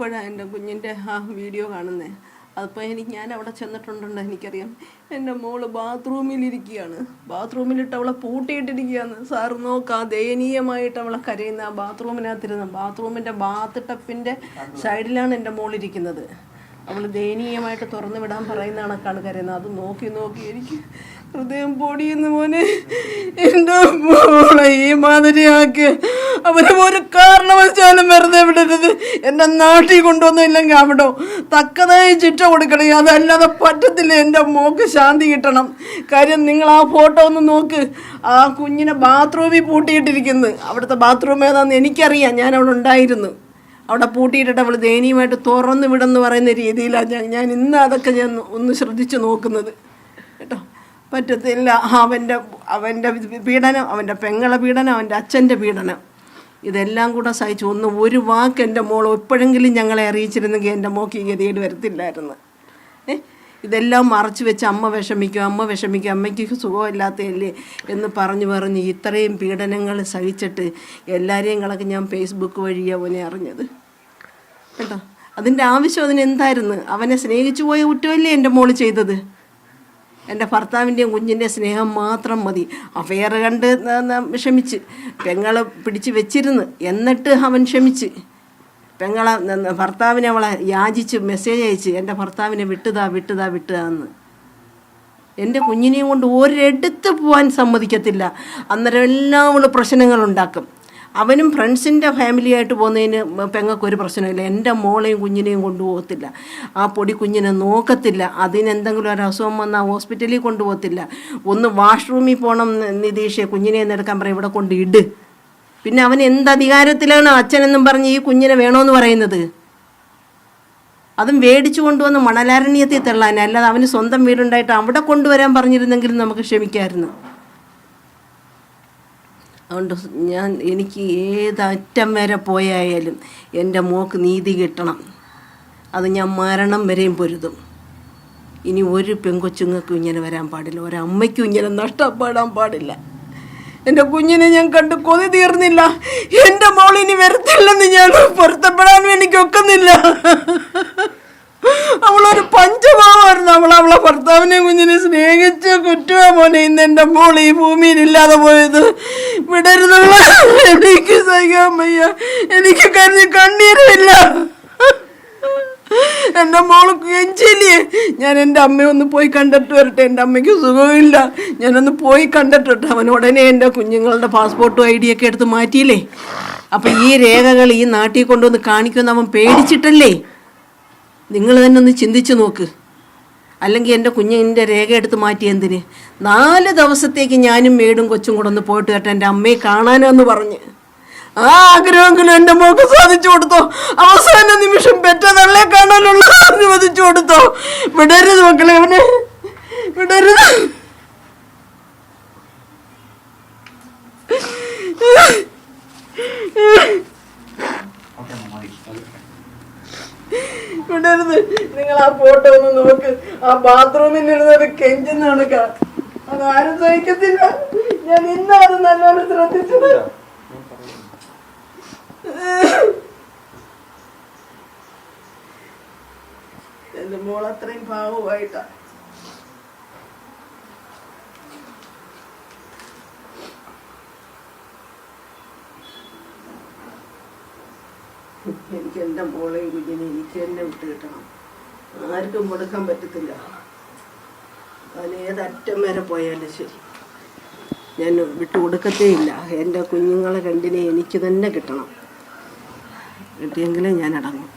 ഇപ്പോഴാണ് എന്റെ കുഞ്ഞിന്റെ ആ വീഡിയോ കാണുന്നത് അതിപ്പോൾ എനിക്ക് ഞാൻ അവിടെ ചെന്നിട്ടുണ്ടെന്ന് എനിക്കറിയാം. എന്റെ മോൾ ബാത്റൂമിലിരിക്കുകയാണ്. ബാത്റൂമിലിട്ട് അവളെ പൂട്ടിയിട്ടിരിക്കുകയാണ്. സാർ നോക്കാം ദയനീയമായിട്ട് അവളെ കരയുന്ന ആ ബാത്റൂമിനകത്തിരുന്ന ബാത്റൂമിന്റെ ബാത്ത് ടപ്പിന്റെ സൈഡിലാണ് എന്റെ മോളിരിക്കുന്നത്. അവൾ ദയനീയമായിട്ട് തുറന്നു വിടാൻ പറയുന്ന കണക്കാണ് കരയുന്നത്. അത് നോക്കി നോക്കി എനിക്ക് ഹൃദയം പൊടിയുന്ന മോനെ. എന്റെ മോളെ ഈ മാതിരിയാക്കി. അവരെ ഒരു കാരണവശാലും വെറുതെ വിടരുത്. എന്റെ നാട്ടിൽ കൊണ്ടുവന്നില്ലെങ്കിൽ അവിടെ? തക്കതായി ചിറ്റ കൊടുക്കണം. അതല്ലാതെ പറ്റത്തില്ല. എന്റെ മോക്ക് ശാന്തി കിട്ടണം. കാര്യം നിങ്ങൾ ആ ഫോട്ടോ ഒന്ന് നോക്ക്. ആ കുഞ്ഞിനെ ബാത്റൂമിൽ പൂട്ടിയിട്ടിരിക്കുന്നു. അവിടുത്തെ ബാത്റൂം ഏതാണെന്ന് എനിക്കറിയാം. ഞാൻ അവിടെ ഉണ്ടായിരുന്നു. അവിടെ പൂട്ടിയിട്ടിട്ട് അവൾ ദയനീയമായിട്ട് തുറന്നു വിടെന്ന് പറയുന്ന രീതിയിലാണ് ഞാൻ ഞാൻ ഇന്ന് അതൊക്കെ ഞാൻ ഒന്ന് ശ്രദ്ധിച്ചു നോക്കുന്നത്. പറ്റത്തില്ല. അവന്റെ അവന്റെ പീഡനം അവന്റെ പെങ്ങളെ പീഡനം അവന്റെ അച്ഛന്റെ പീഡനം. ഇതെല്ലാം കൂടെ സഹിച്ചു ഒന്ന് ഒരു വാക്ക് എന്റെ മോൾ എപ്പോഴെങ്കിലും ഞങ്ങളെ അറിയിച്ചിരുന്നെങ്കിൽ എന്റെ മോക്ക് ഈ ഗതികേട് വരത്തില്ലായിരുന്നു. ഏ? ഇതെല്ലാം മറച്ചു വെച്ച് അമ്മ വിഷമിക്കും അമ്മ വിഷമിക്കും അമ്മയ്ക്ക് സുഖമില്ലാത്തതല്ലേ എന്ന് പറഞ്ഞു പറഞ്ഞ് ഇത്രയും പീഡനങ്ങൾ സഹിച്ചിട്ട് എല്ലാവരെയും കണക്ക് ഞാൻ ഫേസ്ബുക്ക് വഴിയാണ് അവനെ അറിഞ്ഞത്. കേട്ടോ? അതിന്റെ ആവശ്യം അതിന് എന്തായിരുന്നു അവനെ സ്നേഹിച്ചു പോയ കുറ്റമല്ലേ എന്റെ മോൾ ചെയ്തത്? എന്റെ ഭർത്താവിന്റെയും കുഞ്ഞിന്റെ സ്നേഹം മാത്രം മതി. അഫെയർ കണ്ട് ക്ഷമിച്ച്. പെങ്ങളെ പിടിച്ച് വെച്ചിരുന്ന്. എന്നിട്ട് അവൻ ക്ഷമിച്ച്. പെങ്ങളെ ഭർത്താവിനെ അവളെ യാചിച്ച് മെസ്സേജ് അയച്ച് എന്റെ ഭർത്താവിനെ വിട്ടുതാ വിട്ടുതാ വിട്ടുതാ എന്ന്. എന്റെ കുഞ്ഞിനെയും കൊണ്ട് ഒരിടത്ത് പോകാൻ സമ്മതിക്കത്തില്ല. അന്നേരം എല്ലാം ഉള്ള പ്രശ്നങ്ങൾ ഉണ്ടാക്കും. അവനും ഫ്രണ്ട്സിന്റെ ഫാമിലിയായിട്ട് പോകുന്നതിന് പെങ്ങൾക്ക് ഒരു പ്രശ്നമില്ല. എന്റെ മോളെയും കുഞ്ഞിനെയും കൊണ്ടുപോകത്തില്ല. ആ പൊടി കുഞ്ഞിനെ നോക്കത്തില്ല. അതിനെന്തെങ്കിലും ഒരു അസുഖം വന്നാൽ ഹോസ്പിറ്റലിൽ കൊണ്ടുപോകത്തില്ല. ഒന്ന് വാഷ്റൂമിൽ പോകണം നിതീഷെ. കുഞ്ഞിനെ എന്നെടുക്കാൻ പറയും. ഇവിടെ കൊണ്ട് ഇട്. പിന്നെ അവൻ എന്ത് അധികാരത്തിലാണ് അച്ഛനെന്നും പറഞ്ഞ് ഈ കുഞ്ഞിനെ വേണമെന്ന് പറയുന്നത്? അതും മേടിച്ചു കൊണ്ടുവന്ന് മണലാരണ്യത്തിൽ തള്ളാൻ. അല്ലാതെ അവന് സ്വന്തം വീടുണ്ടായിട്ട് അവിടെ കൊണ്ടുവരാൻ പറഞ്ഞിരുന്നെങ്കിലും നമുക്ക് ക്ഷമിക്കായിരുന്നു അതുകൊണ്ട് ഞാൻ എനിക്ക് ഏതറ്റം വരെ പോയായാലും എന്റെ മോക്ക് നീതി കിട്ടണം. അത് ഞാൻ മരണം വരെയും പൊരുതും. ഇനി ഒരു പെങ്കൊച്ചുങ്ങൾക്കും ഇങ്ങനെ വരാൻ പാടില്ല. ഒരമ്മയ്ക്കും ഇങ്ങനെ നഷ്ടപ്പെടാൻ പാടില്ല. എന്റെ കുഞ്ഞിനെ ഞാൻ കണ്ട് കൊതി തീർന്നില്ല. എന്റെ മോൾ ഇനി വരത്തില്ലെന്ന് ഞാൻ പൊരുത്തപ്പെടാനും എനിക്ക് ഒക്കുന്നില്ല അവളൊരു പഞ്ചഭാവമായിരുന്നു. അവൾ അവളെ ഭർത്താവിനെ കുഞ്ഞിനെ സ്നേഹിച്ച് കുറ്റുവാ മോനെ. ഇന്ന് എന്റെ മോൾ ഈ ഭൂമിയിൽ ഇല്ലാതെ പോയത്. വിടരുന്നുള്ള എനിക്ക് സഹിക്കാൻ വയ്യ. എനിക്ക് കരുതി കണ്ണീരില്ല എന്റെ മോൾ കെഞ്ചില്ലേ? ഞാൻ എന്റെ അമ്മയെ ഒന്ന് പോയി കണ്ടിട്ട് വരട്ടെ. എന്റെ അമ്മയ്ക്ക് സുഖമില്ല. ഞാനൊന്ന് പോയി കണ്ടിട്ട് അവൻ ഉടനെ എന്റെ കുഞ്ഞുങ്ങളുടെ പാസ്പോർട്ടും ഐ ഒക്കെ എടുത്ത് മാറ്റിയില്ലേ? അപ്പം ഈ രേഖകൾ ഈ നാട്ടിൽ കൊണ്ടുവന്ന് കാണിക്കുമെന്ന് അവൻ പേടിച്ചിട്ടല്ലേ? നിങ്ങൾ തന്നെ ഒന്ന് ചിന്തിച്ചു നോക്ക്. അല്ലെങ്കിൽ എന്റെ കുഞ്ഞിന്റെ രേഖ എടുത്ത് മാറ്റി എന്തിന്? നാല് ദിവസത്തേക്ക് ഞാനും മേടും കൊച്ചും കൂടെ ഒന്ന് പോയിട്ട് കേട്ടോ എന്റെ അമ്മയെ കാണാനെന്ന് പറഞ്ഞ്. ആ ആഗ്രഹമെങ്കിലും എന്റെ മോക്ക് സാധിച്ചു കൊടുത്തോ? അവസാന നിമിഷം പെറ്റ തള്ളെ കാണാനുള്ള അനുവദിച്ചു കൊടുത്തോ? വിടരുത് മക്കളെ അവനെ. വിടരുത്. വിടരുത് നിങ്ങൾ ആ ഫോട്ടോ ഒന്ന് നോക്ക്. ആ ബാത്റൂമിൽ ഇരുന്നത് കെഞ്ചുന്നാണ് അത് ആരും സഹിക്കത്തില്ല. ഞാൻ ഇന്നത് നല്ലോണം ശ്രദ്ധിച്ചത്. എന്റെ മോൾ അത്രയും ഭാവമായിട്ടാ എനിക്ക് എന്റെ മോളെയും കുഞ്ഞിനെ എനിക്ക് തന്നെ വിട്ട് കിട്ടണം. ആർക്കും കൊടുക്കാൻ പറ്റത്തില്ല. അതിലേതറ്റം വരെ പോയാലും ശരി. ഞാൻ വിട്ടു കൊടുക്കത്തേ ഇല്ല എന്റെ കുഞ്ഞുങ്ങളെ രണ്ടിനെ എനിക്ക് തന്നെ കിട്ടണം. കിട്ടിയെങ്കിലേ ഞാൻ അടങ്ങും.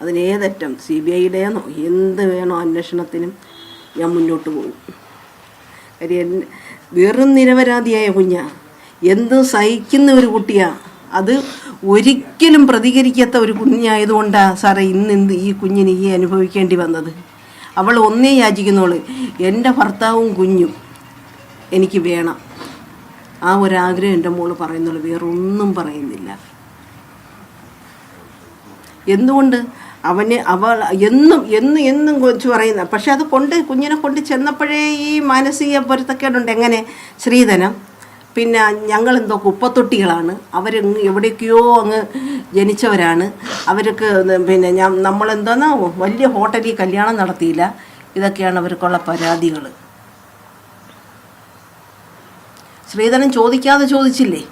അതിനേതറ്റം സി ബി ഐയുടെയെന്നോ എന്ത് വേണോ അന്വേഷണത്തിനും ഞാൻ മുന്നോട്ട് പോകും. കാര്യം വെറും നിരപരാധിയായ കുഞ്ഞാ. എന്തും സഹിക്കുന്ന ഒരു കുട്ടിയാ. അത് ഒരിക്കലും പ്രതികരിക്കാത്ത ഒരു കുഞ്ഞായതുകൊണ്ടാണ് സാറേ ഇന്ന് എന്ത് ഈ കുഞ്ഞിന് ഈ അനുഭവിക്കേണ്ടി വന്നത്. അവൾ ഒന്നേ യാചിക്കുന്നോൾ. എന്റെ ഭർത്താവും കുഞ്ഞും എനിക്ക് വേണം. ആ ഒരാഗ്രഹം എന്റെ മോൾ പറയുന്നുള്ളൂ. വേറെ ഒന്നും പറയുന്നില്ല. എന്തുകൊണ്ട്? അവന് അവൾ എന്നും എന്നും എന്നും കൊച്ചു പറയുന്ന പക്ഷെ അത് കൊണ്ട് കുഞ്ഞിനെ കൊണ്ട് ചെന്നപ്പോഴേ ഈ മാനസിക പൊരുത്തക്കേടുണ്ട്. എങ്ങനെ? ശ്രീധനം പിന്നെ ഞങ്ങളെന്തോ കുപ്പത്തൊട്ടികളാണ്. അവർ എവിടേക്കോ അങ്ങ് ജനിച്ചവരാണ്. അവർക്ക് പിന്നെ ഞാൻ നമ്മളെന്തോന്നാ വലിയ ഹോട്ടലിൽ കല്യാണം നടത്തിയില്ല. ഇതൊക്കെയാണ് അവർക്കുള്ള പരാതികൾ ശ്രീധരൻ ചോദിക്കാതെ ചോദിച്ചില്ലേ?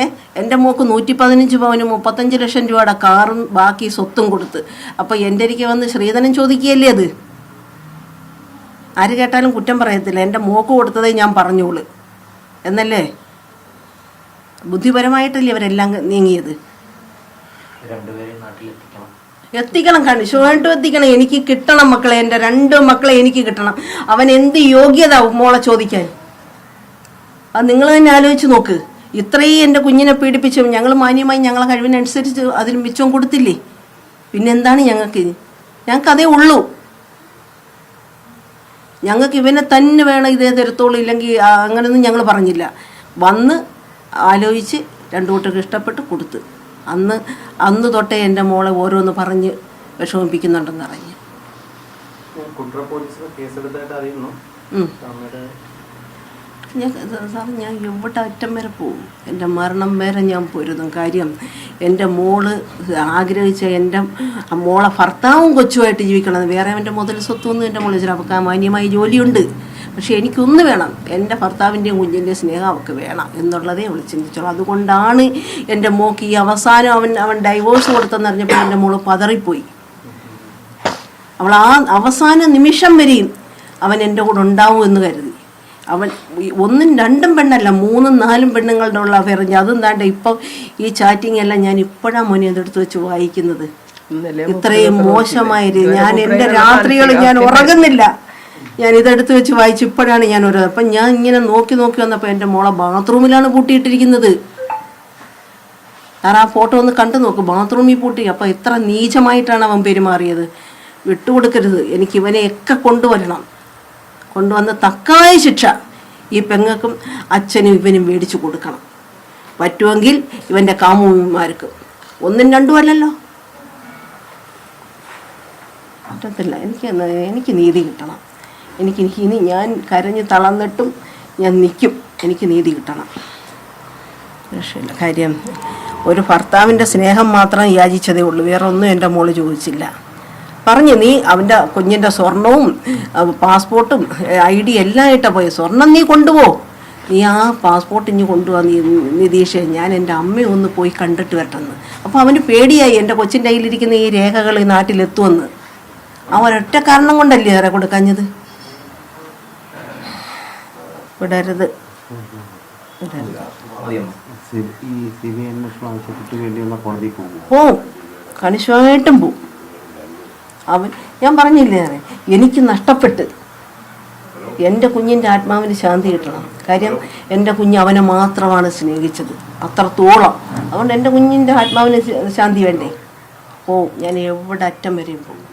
ഏ എന്റെ മോക്ക് നൂറ്റി പതിനഞ്ച് പവന് മുപ്പത്തഞ്ച് ലക്ഷം രൂപയുടെ കാറും ബാക്കി സ്വത്തും കൊടുത്ത്. അപ്പോൾ എന്റെ അരികെ വന്ന് ശ്രീധരൻ ചോദിക്കുകയല്ലേ അത്? ആര് കേട്ടാലും കുറ്റം പറയത്തില്ല. എന്റെ മോക്ക് കൊടുത്തതേ ഞാൻ പറഞ്ഞോളൂ. എന്നല്ലേ? ബുദ്ധിപരമായിട്ടല്ലേ അവരെല്ലാം നീങ്ങിയത്? എത്തിക്കണം കണിശമായിട്ടും എത്തിക്കണം. എനിക്ക് കിട്ടണം മക്കളെ. എന്റെ രണ്ട് മക്കളെ എനിക്ക് കിട്ടണം. അവൻ എന്ത് യോഗ്യത മോളെ ചോദിക്കാൻ? അത് നിങ്ങൾ തന്നെ ആലോചിച്ച് നോക്ക്. ഇത്രയും എന്റെ കുഞ്ഞിനെ പീഡിപ്പിച്ചു ഞങ്ങൾ മാന്യമായി ഞങ്ങളെ കഴിവിനനുസരിച്ച് അതിന് മിച്ചം കൊടുത്തില്ലേ? പിന്നെന്താണ് ഞങ്ങൾക്ക്? ഞങ്ങൾക്ക് അതേ ഉള്ളൂ. ഞങ്ങൾക്ക് ഇവനെ തന്നെ വേണം ഇതേ തരത്തോളം ഇല്ലെങ്കിൽ അങ്ങനെയൊന്നും ഞങ്ങൾ പറഞ്ഞില്ല. വന്ന് ആലോചിച്ച് രണ്ടു കൂട്ടർക്ക് ഇഷ്ടപ്പെട്ട് കൊടുത്ത്. അന്ന് അന്ന് തൊട്ടേ എന്റെ മോളെ ഓരോന്ന് പറഞ്ഞ് വിഷമിപ്പിക്കുന്നുണ്ടെന്ന് അറിഞ്ഞ്. കുണ്ട്ര പോലീസ് കേസെടുത്തായിട്ട് അറിയുന്നു. ഞാൻ സാർ ഞാൻ എവിടെ അറ്റം വരെ പോവും? എന്റെ മരണം വരെ ഞാൻ പൊരുതും. കാര്യം എന്റെ മോൾ ആഗ്രഹിച്ച എന്റെ മോളെ ഭർത്താവും കൊച്ചുമായിട്ട് ജീവിക്കണം വേറെ എന്റെ മുതൽ സ്വത്തൊന്നും എന്റെ മോൾ വെച്ചാൽ അവൾക്ക് മാന്യമായ ജോലിയുണ്ട്. പക്ഷേ എനിക്കൊന്ന് വേണം. എന്റെ ഭർത്താവിന്റെയും കുഞ്ഞിന്റെയും സ്നേഹം അവൾക്ക് വേണം എന്നുള്ളതേ അവൾ ചിന്തിച്ചോളൂ അതുകൊണ്ടാണ് എന്റെ മോക്ക് ഈ അവസാനം അവൻ അവൻ ഡൈവോഴ്സ് കൊടുത്തെന്നറിഞ്ഞപ്പോൾ എന്റെ മോൾ പതറിപ്പോയി. അവൾ ആ അവസാന നിമിഷം വരെയും അവൻ എന്റെ കൂടെ ഉണ്ടാവും എന്ന് കരുതി. അവൻ ഒന്നും രണ്ടും പെണ്ണല്ല മൂന്നും നാലും പെണ്ണുങ്ങളുടെ ഉള്ള അഫയർ അതും താണ്ട ഇപ്പം ഈ ചാറ്റിംഗ് എല്ലാം ഞാൻ ഇപ്പോഴാണ് മോനെ അതെടുത്ത് വെച്ച് വായിക്കുന്നത്. ഇത്രയും മോശമായ രീതി ഞാൻ എന്റെ രാത്രികൾ ഞാൻ ഉറങ്ങുന്നില്ല. ഞാൻ ഇതെടുത്ത് വെച്ച് വായിച്ച് ഇപ്പോഴാണ് ഞാൻ ഒരു അപ്പം ഞാൻ ഇങ്ങനെ നോക്കി നോക്കി വന്നപ്പോൾ എന്റെ മോളെ ബാത്റൂമിലാണ് പൂട്ടിയിട്ടിരിക്കുന്നത്. സാർ ആ ഫോട്ടോ ഒന്ന് കണ്ടു നോക്ക് ബാത്റൂമിൽ പൂട്ടി. അപ്പം എത്ര നീചമായിട്ടാണ് അവൻ പെരുമാറിയത്. വിട്ടുകൊടുക്കരുത്. എനിക്ക് ഇവനെയൊക്കെ കൊണ്ടുവരണം. കൊണ്ടുവന്ന് തക്കായ ശിക്ഷ ഈ പെങ്ങൾക്കും അച്ഛനും ഇവനും മേടിച്ചു കൊടുക്കണം. പറ്റുമെങ്കിൽ ഇവന്റെ കാമുവിമാർക്ക് ഒന്നും രണ്ടും അല്ലല്ലോ. പറ്റത്തില്ല. എനിക്ക് എനിക്ക് നീതി കിട്ടണം. എനിക്ക് എനിക്ക് ഇനി ഞാൻ കരഞ്ഞ് തളർന്നിട്ടും ഞാൻ നിൽക്കും. എനിക്ക് നീതി കിട്ടണം. രക്ഷയില്ല. കാര്യം ഒരു ഭർത്താവിന്റെ സ്നേഹം മാത്രം യാചിച്ചതേ ഉള്ളൂ. വേറെ ഒന്നും എന്റെ മോൾ ചോദിച്ചില്ല. പറഞ്ഞു നീ അവന്റെ കുഞ്ഞിന്റെ സ്വർണവും പാസ്പോർട്ടും ഐ ഡി എല്ലാം ആയിട്ടാ പോയി. സ്വർണം നീ കൊണ്ടുപോ. നീ ആ പാസ്പോർട്ട് ഇനി കൊണ്ടുപോകാൻ നീ നിതീഷ്. ഞാൻ എന്റെ അമ്മയെ ഒന്ന് പോയി കണ്ടിട്ട് വരട്ടെന്ന്. അപ്പോൾ അവന് പേടിയായി എന്റെ കൊച്ചിന്റെ കയ്യിലിരിക്കുന്ന ഈ രേഖകൾ ഈ നാട്ടിലെത്തുമെന്ന്. ആ ഒരൊറ്റ കാരണം കൊണ്ടല്ലേ ഏറെ കൊടുക്കാഞ്ഞത്? വിടരുത്. ഓ കണിശമായിട്ടും പോവും. അവൻ ഞാൻ പറഞ്ഞില്ലേ എനിക്ക് നഷ്ടപ്പെട്ട് എന്റെ കുഞ്ഞിന്റെ ആത്മാവിന് ശാന്തി കിട്ടണം. കാര്യം എന്റെ കുഞ്ഞ് അവനെ മാത്രമാണ് സ്നേഹിച്ചത്. അത്രത്തോളം. അതുകൊണ്ട് എന്റെ കുഞ്ഞിന്റെ ആത്മാവിന് ശാന്തി വേണ്ടേ? ഓ ഞാൻ എവിടെ അറ്റം വരെയും പോകും.